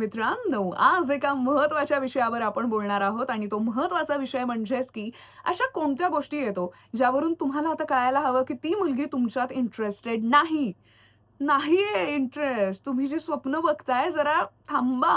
मित्रांनो आज एका महत्त्वाच्या विषयावर आपण बोलणार आहोत आणि तो महत्त्वाचा विषय म्हणजेच की अशा कोणत्या गोष्टी येतो ज्यावरून तुम्हाला आता कळायला हवं की ती मुलगी तुमच्यात इंटरेस्टेड नाही. नाहीये इंटरेस्ट तुम्ही जे स्वप्न बघताय जरा थांबा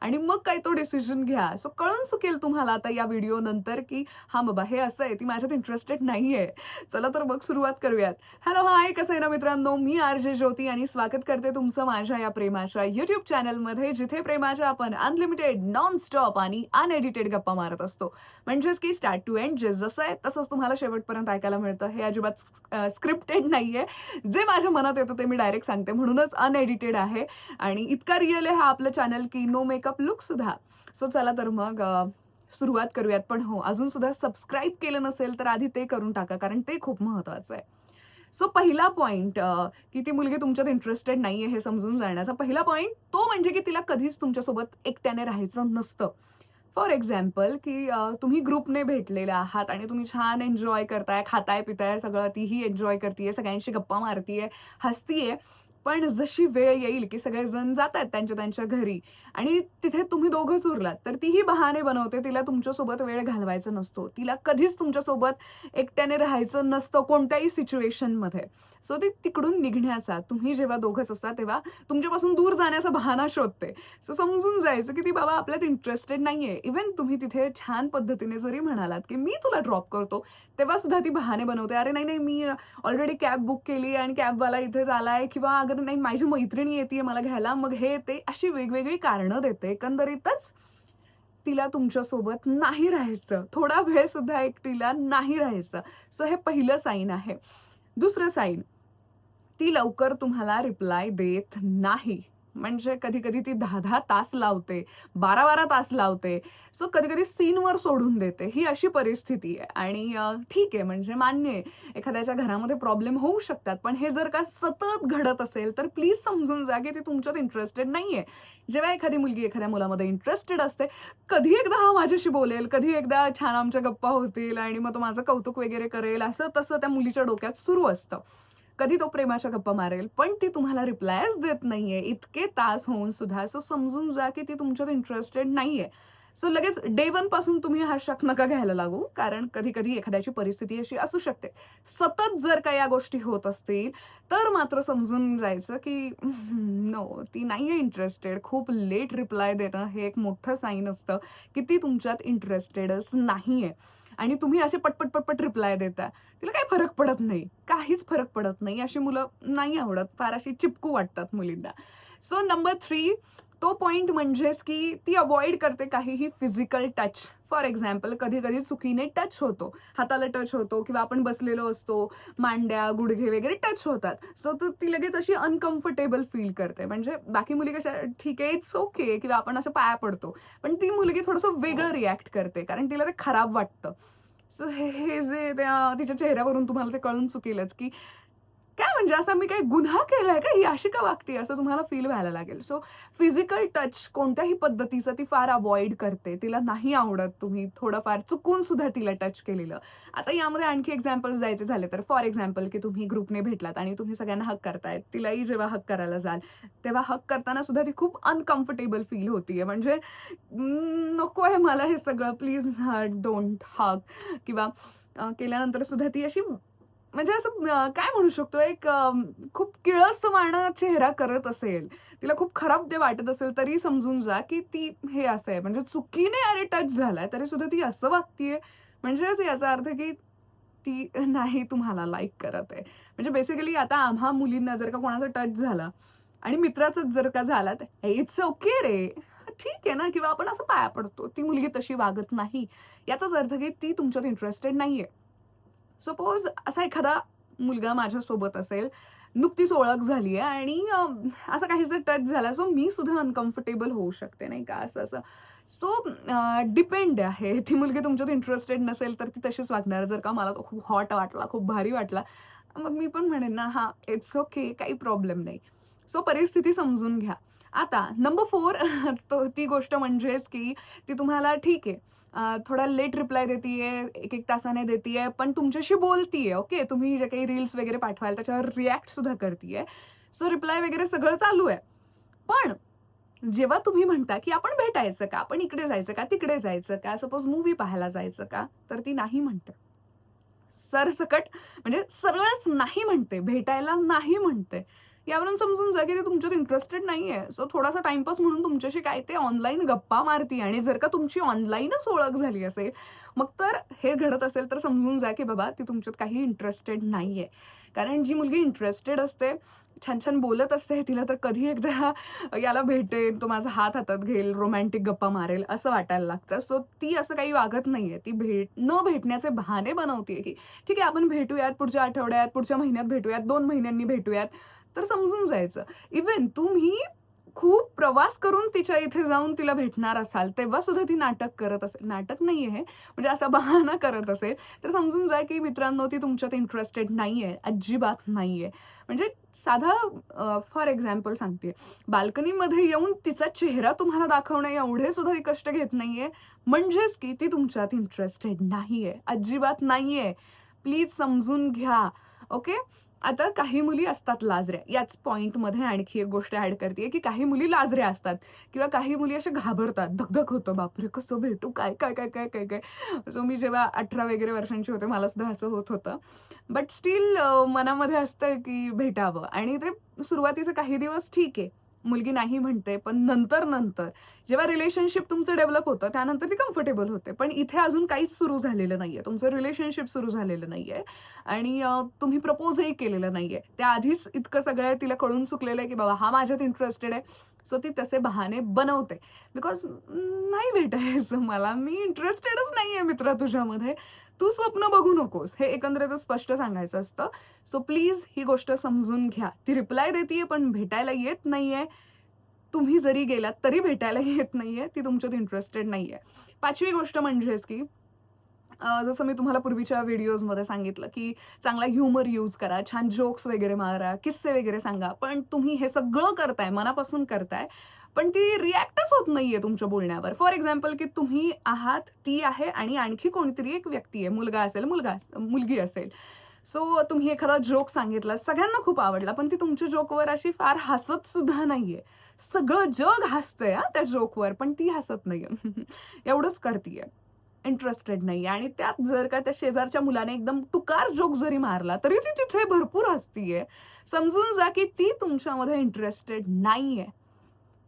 आणि मग काय तो डिसिजन घ्या. सो कळून चुकेल तुम्हाला आता या व्हिडिओ नंतर की हा बाबा हे असं आहे ती माझ्यात इंटरेस्टेड नाहीये. चला तर मग सुरुवात करूयात. हॅलो हाय कसं आहे ना मित्रांनो? मी आर जे ज्योती आणि स्वागत करते तुमचं माझ्या या प्रेमाच्या युट्यूब चॅनलमध्ये जिथे प्रेमाच्या आपण अनलिमिटेड नॉन स्टॉप आणि अनएडिटेड गप्पा मारत असतो. म्हणजेच की स्टार्ट टू एंड जे जसं आहे तसंच तुम्हाला शेवटपर्यंत ऐकायला मिळतं. हे अजिबात स्क्रिप्टेड नाहीये. जे माझ्या मनात येतं ते मी डायरेक्ट सांगते म्हणूनच अनएडिटेड आहे. आणि इतका रिअल आहे हा आपलं चॅनल की नो मेकअप लुक सुद्धा. सो चला तर मग सुरुवात करूयात. पण हो अजून सुद्धा सबस्क्राईब केलं नसेल तर आधी ते करून टाका कारण ते खूप महत्वाचं आहे. सो पहिला पॉईंट की ती मुलगी तुमच्यात इंटरेस्टेड नाहीये हे समजून जाण्याचा पहिला पॉईंट तो म्हणजे की तिला कधीच तुमच्यासोबत एकट्याने राहायचं नसतं. फॉर एक्झाम्पल की तुम्ही ग्रुपने भेटलेले आहात आणि तुम्ही छान एन्जॉय करताय खाताय पिताय सगळं तीही एन्जॉय करतीये सगळ्यांशी गप्पा मारतीये हसतीये. पण जशी वेळ येईल की सगळेजण जात आहेत त्यांच्या त्यांच्या घरी आणि तिथे तुम्ही दोघंच उरलात तर तीही बहाणे बनवते तिला तुमच्यासोबत वेळ घालवायचा नसतो. तिला कधीच तुमच्यासोबत एकट्याने राहायचं नसतं कोणत्याही सिच्युएशनमध्ये. सो ती तिकडून निघण्याचा तुम्ही जेव्हा दोघंच असता तेव्हा तुमच्यापासून दूर जाण्याचा बहाणा शोधते. सो समजून जायचं की ती बाबा आपल्यात इंटरेस्टेड नाहीये. इव्हन तुम्ही तिथे छान पद्धतीने जरी म्हणालात की मी तुला ड्रॉप करतो तेव्हा सुद्धा ती बहाणे बनवते. अरे नाही नाही मी ऑलरेडी कॅब बुक केली आणि कॅबवाला इथेच आलाय किंवा अगर नाही माझी मैत्रिणी येते मला घ्यायला मग हे ते अशी वेगवेगळी कारणं देते. एकंदरीतच तिला तुमच्यासोबत नाही राहायचं. थोडा वेळ सुद्धा एकटीला नाही राहायचं. सो हे पहिलं साईन आहे. दुसरं साईन ती लवकर तुम्हाला रिप्लाय देत नाही. म्हणजे कधी कधी ती दहा दहा तास लावते बारा बारा तास लावते. सो कधी कधी सीनवर सोडून देते. ही अशी परिस्थिती आहे. आणि ठीक आहे म्हणजे मान्य आहे. एखाद्याच्या घरामध्ये प्रॉब्लेम होऊ शकतात. पण हे जर का सतत घडत असेल तर प्लीज समजून जा की ती तुमच्यात इंटरेस्टेड नाहीये. जेव्हा एखादी मुलगी एखाद्या मुलामध्ये इंटरेस्टेड असते कधी एकदा हा माझ्याशी बोलेल कधी एकदा छान आमच्या गप्पा होतील आणि मग तो माझं कौतुक वगैरे करेल असं तसं त्या मुलीच्या डोक्यात सुरू असतं. कधी तो प्रेमाच्या गप्पा मारेल पण ती तुम्हाला रिप्लायच देत नाहीये. इतके तास होऊन सुद्धा सो समजून जा की ती तुमच्यात इंटरेस्टेड नाहीये. सो लगेच डे वनपासून तुम्ही हा शक नका घ्यायला लागू कारण कधी कधी एखाद्याची परिस्थिती अशी असू शकते. सतत जर का या गोष्टी होत असतील तर मात्र समजून जायचं की नो ती नाहीये इंटरेस्टेड खूप लेट रिप्लाय देणं हे एक मोठं साईन असतं की ती तुमच्यात इंटरेस्टेडच नाहीये. आणि तुम्ही असे पटपट पटपट रिप्लाय देता. तिला काही फरक पडत नाही. काहीच फरक पडत नाही. अशी मुलं नाही आवडत. फार अशी चिपकू वाटतात मुलींना. सो नंबर थ्री तो पॉइंट म्हणजेच की ती अवॉइड करते काहीही फिजिकल टच फॉर एक्झाम्पल कधी कधी चुकीने टच होतो. हाताला टच होतो किंवा आपण बसलेलो असतो मांड्या गुडघे वगैरे टच होतात. सो ती लगेच अशी अनकम्फर्टेबल फील करते. म्हणजे बाकी मुली कशा ठीक आहे इट्स ओके किंवा आपण असं पाया पडतो. पण ती मुलगी थोडंसं वेगळं रिॲक्ट करते कारण तिला ते खराब वाटतं. सो हे हे जे त्या तिच्या चेहऱ्यावरून तुम्हाला ते कळून चुकेलच की काय म्हणजे असा मी काही गुन्हा केलाय का? ही अशी का वागते असं तुम्हाला फील व्हायला लागेल. सो फिजिकल टच कोणत्याही पद्धतीचं ती फार अवॉइड करते. तिला नाही आवडत तुम्ही थोडंफार चुकून सुद्धा तिला टच केलेलं. आता यामध्ये आणखी एक्झाम्पल्स द्यायचे झाले तर फॉर एक्झाम्पल की तुम्ही ग्रुपने भेटलात आणि तुम्ही सगळ्यांना हक करतायत. तिलाही जेव्हा हक करायला जाल तेव्हा हक करताना सुद्धा ती खूप अनकम्फर्टेबल फील होतीये. म्हणजे नको आहे मला हे सगळं. प्लीज डोंट हक किंवा केल्यानंतर सुद्धा ती अशी म्हणजे असं काय म्हणू शकतो एक खूप किळसवाणा चेहरा करत असेल तिला खूप खराब ते वाटत असेल तरी समजून जा की ती हे असं आहे. म्हणजे चुकीने अरे टच झालाय तरी सुद्धा ती असं वागतीये. म्हणजेच याचा अर्थ की ती नाही तुम्हाला लाईक करत आहे. म्हणजे बेसिकली आता आम्हा मुलींना जर का कोणाचा टच झाला आणि मित्राचाच जर का झाला तर इट्स ओके रे. ठीक आहे ना? किंवा आपण असं पाया पडतो. ती मुलगी तशी वागत नाही. याचाच अर्थ की ती तुमच्यात इंटरेस्टेड नाहीये. सपोज असा एखादा मुलगा माझ्यासोबत असेल नुकतीच ओळख झाली आहे आणि असं काहीच टच झाला सो मी सुद्धा अनकम्फर्टेबल होऊ शकते नाही का? असं असं. सो डिपेंड आहे. ती मुलगी तुमच्यात इंटरेस्टेड नसेल तर ती तशीच वागणार. जर का मला तो खूप हॉट वाटला खूप भारी वाटला मग मी पण म्हणेन ना हा इट्स ओके काही प्रॉब्लेम नाही. सो परिस्थिती समजून घ्या. आता नंबर फोर तो ती गोष्ट म्हणजेच की ती तुम्हाला ठीक आहे थोडा लेट रिप्लाय देतीये एक एक तासाने देतीये पण तुमच्याशी बोलतीये ओके तुम्ही जे काही रील्स वगैरे पाठवाल त्याच्यावर रिॲक्ट सुद्धा करतीये सो रिप्लाय वगैरे सगळं चालू आहे पण जेव्हा तुम्ही म्हणता, की आपण भेटायचं का? आपण इकडे जायचं का? तिकडे जायचं का? सपोज मूव्ही पाहायला जायचं का? तर ती नाही म्हणते. सरसकट म्हणजे सरळच नाही म्हणते, भेटायला नाही म्हणते. यावरून समजून जा, की ते तुमच्यात इंटरेस्टेड नाहीये. सो थोडासा टाईमपास म्हणून तुमच्याशी काय ते ऑनलाईन गप्पा मारतीये आणि जर का तुमची ऑनलाईनच ओळख झाली असेल, मग तर हे घडत असेल तर समजून जा, की बाबा ती तुमच्यात काही इंटरेस्टेड नाहीये. कारण जी मुलगी इंटरेस्टेड असते, छान-छान बोलत असते, तिला तर कधी एकदा याला भेटेल तो माझा हात हातात घेईल, रोमॅन्टिक गप्पा मारेल असं वाटायला लागतं. सो ती असं काही वागत नाहीये. ती भेट न भेटण्याचे बहाने बनवते की ठीक आहे आपण भेटूयात पुढच्या आठवड्यात, पुढच्या महिन्यात भेटूयात, दोन महिन्यांनी भेटूयात. तर समजून जायचं. इव्हन तुम्ही खूप प्रवास करून तिच्या इथे जाऊन तिला भेटणार असाल, तेव्हा सुद्धा ती नाटक करत असेल. नाटक नाही हे, म्हणजे असा बहाणा करत असेल, तर समजून जा, की मित्रांनो ती तुमच्यात इंटरेस्टेड नाहीये, अजिबात नाहीये. म्हणजे साधा फॉर एक्झाम्पल सांगते बाल्कनीमध्ये येऊन तिचा चेहरा तुम्हाला दाखवणं एवढे सुद्धा ती कष्ट घेत नाहीये, म्हणजेच की ती तुमच्यात इंटरेस्टेड नाहीये, अजिबात नाहीये. प्लीज समजून घ्या. ओके. आता काही मुली असतात लाजऱ्या. याच पॉईंटमध्ये आणखी एक गोष्ट ॲड करतेय, की काही मुली लाजऱ्या असतात किंवा काही मुली अशा घाबरतात. धक-धक होतं. बापरे! कसं भेटू? काय, काय, काय, काय, काय, काय? सो मी जेव्हा 18 वगैरे वर्षांची होते, मला सुद्धा असं होत होतं. बट स्टील मनामध्ये असतं, की भेटावं आणि ते सुरुवातीचे काही दिवस ठीक आहे. मुलगी नाही म्हणते, पण नंतर-नंतर जेव्हा रिलेशनशिप तुमचं डेव्हलप होतं, त्यानंतर ती कम्फर्टेबल होते. पण इथे अजून काहीच सुरू झालेलं नाहीये. तुमचं रिलेशनशिप सुरू झालेलं नाहीये आणि तुम्ही प्रपोजही केलेलं नाहीये. त्याआधीच इतकं सगळं तिला कळून चुकलेलं आहे, की बाबा हा माझ्यात इंटरेस्टेड आहे. सो ती तसे बहाने बनवते. बिकॉज नाही भेटायचं मला. मी इंटरेस्टेडच नाहीये मित्रा तुझ्यामध्ये. तू स्वप्न बघू नकोस. हे एकंदरीतच स्पष्ट सांगायचं असतं. सो प्लीज ही गोष्ट समजून घ्या. ती रिप्लाय देतीये, पण भेटायला येत नाहीये. तुम्ही जरी गेलात तरी भेटायला येत नाहीये. ती तुमच्यात इंटरेस्टेड नाहीये. पाचवी गोष्ट म्हणजेच की जसं मी तुम्हाला पूर्वीच्या व्हिडिओजमध्ये सांगितलं, की चांगला ह्युमर यूज करा, छान जोक्स वगैरे मारा, किस्से वगैरे सांगा. पण तुम्ही हे सगळं करताय, मनापासून करताय, पण ती रिॲक्टच होत नाहीये तुमच्या बोलण्यावर. फॉर एक्झाम्पल, की तुम्ही आहात, ती आहे आणि आणखी कोणीतरी एक व्यक्ती आहे. मुलगा असेल, मुलगा मुलगी असेल. सो तुम्ही एखादा जोक सांगितला, सगळ्यांना खूप आवडला, पण ती तुमच्या जोकवर अशी फार हसत सुद्धा नाहीये. सगळं जग हसतंय त्या जोकवर, पण ती हसत नाहीये. एवढंच करतीये. इंटरेस्टेड नाही आणि त्यात जर का त्या शेजारच्या मुलाने एकदम तुकार जोक जरी मारला, तरी ती तिथे भरपूर हसतीये. समजून जा, की ती तुमच्यामध्ये इंटरेस्टेड नाहीये.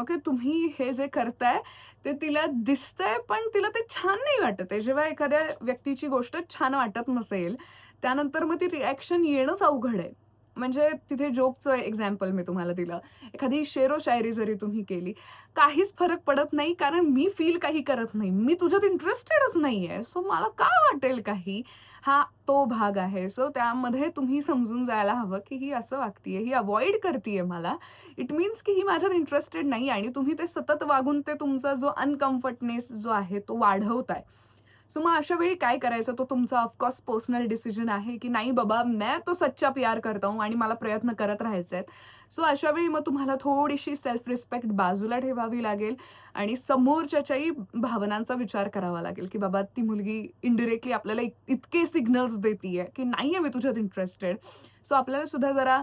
ओके. तुम्ही हे जे करताय, ते तिला दिसतंय, पण तिला ते छान नाही वाटत आहे. जेव्हा एखाद्या व्यक्तीची गोष्ट छान वाटत नसेल, त्यानंतर मग ती रिॲक्शन येणंच अवघड आहे. म्हणजे तिथे जोकचं एक्झाम्पल मी तुम्हाला दिलं. एखादी शेरो-शायरी जरी तुम्ही केली, काहीच फरक पडत नाही, कारण मी फील काही करत नाही. मी तुझ्यात इंटरेस्टेडच नाही आहे सो मला का वाटेल काही? हा तो भाग आहे. सो त्यामध्ये तुम्ही समजून जायला हवं, की ही असं वागतीये, ही अवॉइड करतीये मला. इट मीन्स की ही माझ्यात इंटरेस्टेड नाही आणि तुम्ही ते सतत वागून ते तुमचा जो अनकम्फर्टनेस जो आहे तो वाढवताय. सो मग अशा वेळी काय करायचं? तो तुमचा ऑफकोर्स पर्सनल डिसिजन आहे, की नाही बाबा मैं तो सच्चा प्यार करता हूँ आणि मला प्रयत्न करत राहायचे आहेत. सो अशा वेळी मग तुम्हाला थोडीशी सेल्फ रिस्पेक्ट बाजूला ठेवावी लागेल आणि समोरच्याच्याही भावनांचा विचार करावा लागेल, की बाबा ती मुलगी इनडिरेक्टली आपल्याला इतके सिग्नल्स देतीये, की नाही आहे मी तुझ्यात इंटरेस्टेड. सो आपल्याला सुद्धा जरा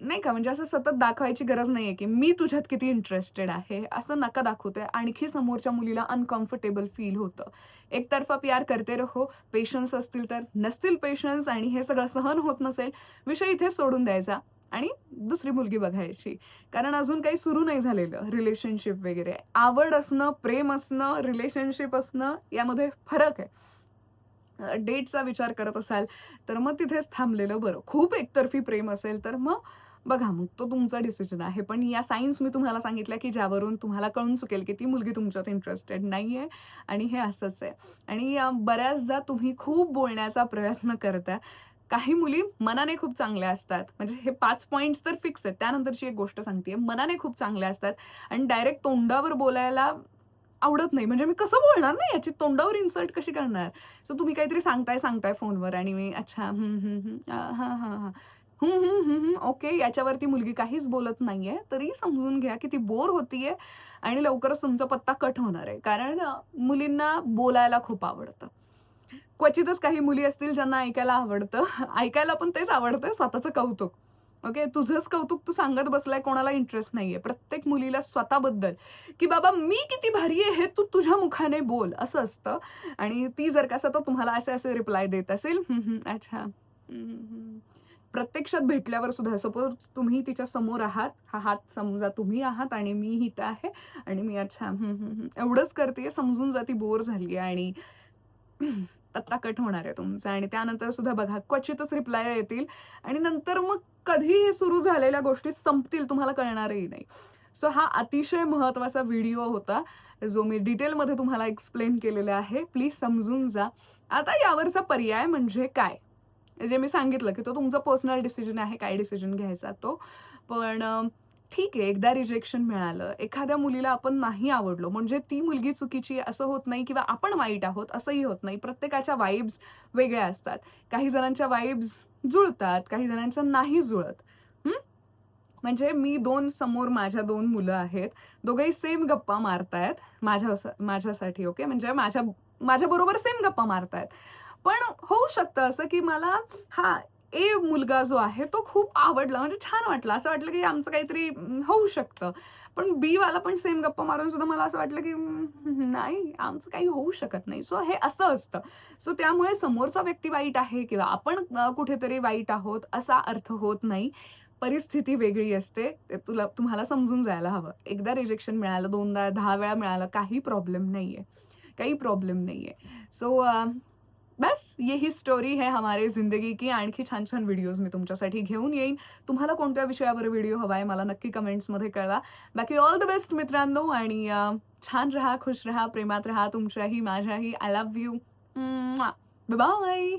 नाही का म्हणजे असं सतत दाखवायची गरज नाहीये, की मी तुझ्यात किती इंटरेस्टेड आहे. असं नका दाखवते आणखी समोरच्या मुलीला अनकम्फर्टेबल फील होतं. एकतर्फा प्यार करते रहो. पेशन्स असतील तर, नसतील पेशन्स आणि हे सगळं सहन होत नसेल, विषय इथेच सोडून द्यायचा आणि दुसरी मुलगी बघायची. कारण अजून काही सुरू नाही झालेलं रिलेशनशिप वगैरे. आवड असणं, प्रेम असणं, रिलेशनशिप असणं यामध्ये फरक आहे. डेटचा विचार करत असाल, तर मग तिथेच थांबलेलं बरं. खूप एकतर्फी प्रेम असेल, तर मग बघा मग तो तुमचा डिसिजन आहे. पण या सायन्स मी तुम्हाला सांगितल्या, की ज्यावरून तुम्हाला कळून चुकेल, की ती मुलगी तुमच्यात इंटरेस्टेड नाही आहे आणि हे असंच आहे. आणि बऱ्याचदा तुम्ही खूप बोलण्याचा प्रयत्न करताय. काही मुली मनाने खूप चांगल्या असतात. म्हणजे हे पाच पॉईंट्स तर फिक्स आहेत. त्यानंतरची एक गोष्ट सांगते मनाने खूप चांगल्या असतात आणि डायरेक्ट तोंडावर बोलायला आवडत नाही. म्हणजे मी कसं बोलणार ना याची तोंडावर इन्सल्ट कशी करणार? सो तुम्ही काहीतरी सांगताय, सांगताय फोनवर आणि मी अच्छा, हां हां हां हम्म हम्म हम्म ओके. याच्यावरती मुलगी काहीच बोलत नाहीये. तरी समजून घ्या, की ती बोर होतीये आणि लवकरच तुमचा पत्ता कट होणार आहे. कारण मुलींना बोलायला खूप आवडतं. क्वचितच काही मुली असतील ज्यांना ऐकायला आवडतं. ऐकायला पण तेच आवडतं स्वतःचं कौतुक. ओके तुझंच कौतुक तू सांगत बसलाय कोणाला इंटरेस्ट नाहीये प्रत्येक मुलीला स्वतःबद्दल की बाबा मी किती भारी आहे हे तू तुझ्या मुखाने बोल असं असतं आणि ती जर का सतत तुम्हाला असे असे रिप्लाय देत असेल अच्छा प्रत्यक्षात भेटल्यावर सुद्धा सपोज तुम्ही तिच्या समोर आहात हा हात समजा तुम्ही आहात आणि मी इथं आहे आणि मी अच्छा एवढंच करते समजून जा ती बोर झाली आणि पत्ता कट होणार आहे तुमचा. आणि त्यानंतर सुद्धा बघा क्वचितच रिप्लाय येतील आणि नंतर मग कधी हे सुरू झालेल्या गोष्टी संपतील तुम्हाला कळणारही नाही. सो हा अतिशय महत्त्वाचा व्हिडिओ होता जो मी डिटेलमध्ये तुम्हाला एक्सप्लेन केलेला आहे. प्लीज समजून जा. आता यावरचा पर्याय म्हणजे काय? जे मी सांगितलं की तो तुमचा पर्सनल डिसिजन आहे काय डिसिजन घ्यायचा तो. पण ठीक आहे एकदा रिजेक्शन मिळालं एखाद्या मुलीला आपण नाही आवडलो म्हणजे ती मुलगी चुकीची असं होत नाही किंवा आपण वाईट आहोत असंही होत नाही. प्रत्येकाच्या वाईब्स वेगळ्या असतात. काही जणांच्या वाईब्स जुळतात काही जणांच्या नाही जुळत. म्हणजे मी दोन समोर माझ्या दोन मुलं आहेत दोघंही सेम गप्पा मारतायत माझ्या माझ्यासाठी ओके म्हणजे माझ्या माझ्याबरोबर सेम गप्पा मारतायत. पण होऊ शकतं असं की मला हा ए मुलगा जो आहे तो खूप आवडला म्हणजे छान वाटला. असं वाटलं की आमचं काहीतरी होऊ शकतं. पण बी वाला पण सेम गप्पा मारून सुद्धा मला असं वाटलं की नाही आमचं काही होऊ शकत नाही. सो हे असं असतं. सो त्यामुळे समोरचा व्यक्ती वाईट आहे किंवा आपण कुठेतरी वाईट आहोत असा अर्थ होत नाही. परिस्थिती वेगळी असते. ते तुला तुम्हाला समजून जायला हवं. एकदा रिजेक्शन मिळालं दोनदा दहा वेळा मिळालं काही प्रॉब्लेम नाही आहे काही प्रॉब्लेम नाही आहे सो बस यही स्टोरी है हमारे जिंदगी की. आणखी छान छान व्हिडिओज मी तुमच्यासाठी घेऊन येईन. तुम्हाला कोणत्या विषयावर व्हिडिओ हवा आहे मला नक्की कमेंट्समध्ये कळवा. बाकी ऑल द बेस्ट मित्रांनो आणि छान राहा खुश राहा प्रेमात राहा तुमच्याही माझ्याही. I love you bye